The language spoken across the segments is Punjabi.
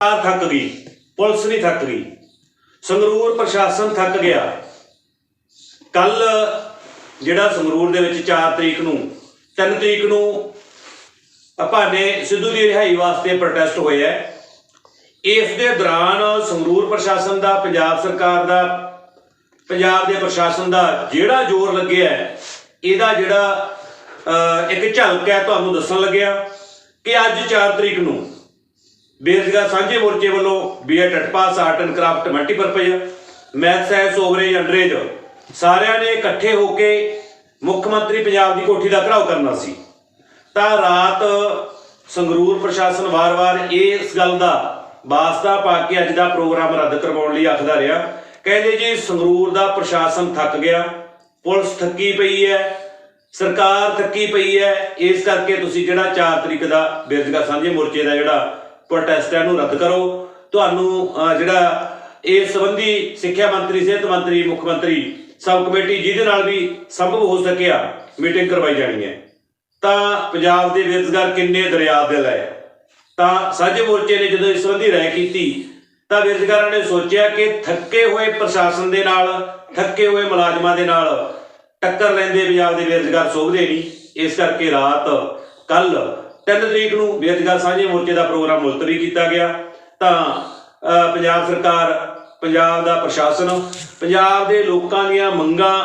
ਸਰਕਾਰ ਥੱਕ ਗਈ ਪੁਲਿਸ ਵੀ ਥੱਕ ਗਈ ਸੰਗਰੂਰ ਪ੍ਰਸ਼ਾਸਨ ਥੱਕ ਗਿਆ। ਕੱਲ ਜਿਹੜਾ ਸੰਗਰੂਰ ਦੇ ਵਿੱਚ 4 ਤਰੀਕ ਨੂੰ 3 ਤਰੀਕ ਨੂੰ ਭਾਨੇ ਸਿੱਧੂ ਦੀ ਰਿਹਾਈ ਵਾਸਤੇ ਪ੍ਰੋਟੈਸਟ ਹੋਇਆ ਇਸ ਦੇ ਦੌਰਾਨ ਸੰਗਰੂਰ ਪ੍ਰਸ਼ਾਸਨ ਦਾ ਪੰਜਾਬ ਸਰਕਾਰ ਦਾ ਪੰਜਾਬ ਦੇ ਪ੍ਰਸ਼ਾਸਨ ਦਾ ਜਿਹੜਾ ਜ਼ੋਰ ਲੱਗਿਆ ਇਹਦਾ ਜਿਹੜਾ ਅਹ, ਇੱਕ ਝਲਕ ਹੈ ਤੁਹਾਨੂੰ ਦੱਸਣ ਲੱਗਿਆ ਕਿ ਅੱਜ 4 ਤਰੀਕ ਨੂੰ ਬੇਰੁਜ਼ਗਾਰ ਸਾਂਝੇ ਮੋਰਚੇ ਵੱਲੋਂ BA ਟਟਪਾਸ art and craft multipurpose math, science, overage underage ਸਾਰਿਆਂ ਨੇ ਇਕੱਠੇ ਹੋ ਕੇ ਮੁੱਖ ਮੰਤਰੀ ਪੰਜਾਬ ਦੀ ਕੋਠੀ ਦਾ ਘਰਾਓ ਕਰਨਾ ਸੀ। ਤਾਂ ਰਾਤ ਸੰਗਰੂਰ ਪ੍ਰਸ਼ਾਸਨ ਵਾਰ-ਵਾਰ ਇਸ ਗੱਲ ਦਾ ਵਾਸਤਾ ਪਾ ਕੇ ਅੱਜ ਦਾ ਪ੍ਰੋਗਰਾਮ ਰੱਦ ਕਰਵਾਉਣ ਲਈ ਆਖਦਾ ਰਿਹਾ। ਕਹਿੰਦੇ ਜੀ ਸੰਗਰੂਰ ਦਾ ਪ੍ਰਸ਼ਾਸਨ ਥੱਕ ਗਿਆ, ਪੁਲਿਸ ਥੱਕੀ ਪਈ ਹੈ, ਸਰਕਾਰ ਥੱਕੀ ਪਈ ਹੈ, ਇਸ ਕਰਕੇ ਤੁਸੀਂ ਜਿਹੜਾ 4 ਤਰੀਕ ਦਾ ਬੇਰੁਜ਼ਗਾਰ ਸਾਂਝੇ ਮੋਰਚੇ ਦਾ ਜਿਹੜਾ ਪ੍ਰੋਟੈਸਟ ਹੈ ਰੱਦ ਕਰੋ। ਤੁਹਾਨੂੰ ਜਿਹੜਾ ਇਸ ਸੰਬੰਧੀ ਸਿੱਖਿਆ ਮੰਤਰੀ, ਸਿਹਤ ਮੰਤਰੀ, ਮੁੱਖ ਮੰਤਰੀ ਸਬ ਕਮੇਟੀ ਜਿਹਦੇ ਨਾਲ ਵੀ ਸੰਭਵ ਹੋ ਸਕਿਆ ਮੀਟਿੰਗ ਕਰਵਾਈ ਜਾਣੀ ਹੈ। ਤਾਂ ਪੰਜਾਬ ਦੇ ਬੇਰੁਜ਼ਗਾਰ ਕਿੰਨੇ ਦਰਿਆ ਦਿਲ ਹੈ ਤਾਂ ਸਾਂਝੇ ਮੋਰਚੇ ਨੇ ਜਦੋਂ ਇਸ ਸੰਬੰਧੀ ਰਾਏ ਕੀਤੀ, ਤਾਂ ਬੇਰੁਜ਼ਗਾਰਾਂ ਨੇ ਸੋਚਿਆ ਕਿ ਥੱਕੇ ਹੋਏ ਪ੍ਰਸ਼ਾਸਨ ਦੇ ਨਾਲ, ਥੱਕੇ ਹੋਏ ਮੁਲਾਜ਼ਮਾਂ ਦੇ ਨਾਲ ਟੱਕਰ ਲੈਂਦੇ ਪੰਜਾਬ ਦੇ ਬੇਰੁਜ਼ਗਾਰ ਸੋਭਦੇ ਨਹੀਂ। ਇਸ ਕਰਕੇ ਰਾਤ ਕੱਲ 3 ਤਰੀਕ ਨੂੰ ਬੇਰੁਜ਼ਗਾਰ ਸਾਂਝੇ ਮੋਰਚੇ ਦਾ ਪ੍ਰੋਗਰਾਮ ਮੁਲਤਵੀ ਕੀਤਾ ਗਿਆ। ਤਾਂ ਪੰਜਾਬ ਸਰਕਾਰ, ਪੰਜਾਬ ਦਾ ਪ੍ਰਸ਼ਾਸਨ, ਪੰਜਾਬ ਦੇ ਲੋਕਾਂ ਦੀਆਂ ਮੰਗਾਂ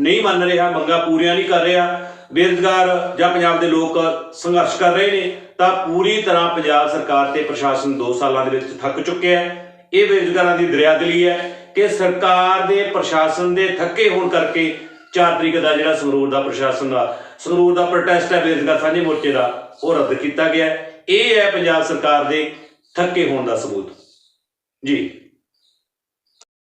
ਨਹੀਂ ਮੰਨ ਰਿਹਾ, ਮੰਗਾਂ ਪੂਰੀਆਂ ਨਹੀਂ ਕਰ ਰਿਹਾ। ਬੇਰੁਜ਼ਗਾਰ ਜਾਂ ਪੰਜਾਬ ਦੇ ਲੋਕ ਸੰਘਰਸ਼ ਕਰ ਰਹੇ ਨੇ, ਤਾਂ ਪੂਰੀ ਤਰ੍ਹਾਂ ਪੰਜਾਬ ਸਰਕਾਰ ਤੇ ਪ੍ਰਸ਼ਾਸਨ 2 ਸਾਲਾਂ ਦੇ ਵਿੱਚ ਥੱਕ ਚੁੱਕਿਆ ਹੈ। ਇਹ ਬੇਰੁਜ਼ਗਾਰਾਂ ਦੀ ਦਰਿਆਦਿਲੀ ਹੈ ਕਿ ਸਰਕਾਰ ਦੇ ਪ੍ਰਸ਼ਾਸਨ ਦੇ ਥੱਕੇ ਹੋਣ ਕਰਕੇ 4 ਤਰੀਕ ਦਾ ਜਿਹੜਾ ਸੰਗਰੂਰ ਦਾ ਪ੍ਰਸ਼ਾਸਨ ਦਾ, ਸੰਗਰੂਰ ਦਾ ਪ੍ਰੋਟੈਸਟ ਹੈ ਬੇਰੁਜ਼ਗਾਰ ਸਾਂਝੇ ਮੋਰਚੇ ਦਾ, ਉਹ ਰੱਦ ਕੀਤਾ ਗਿਆ ਇਹ ਹੈ ਪੰਜਾਬ ਸਰਕਾਰ ਦੇ ਥੱਕੇ ਹੋਣ ਦਾ ਸਬੂਤ। ਜੀ।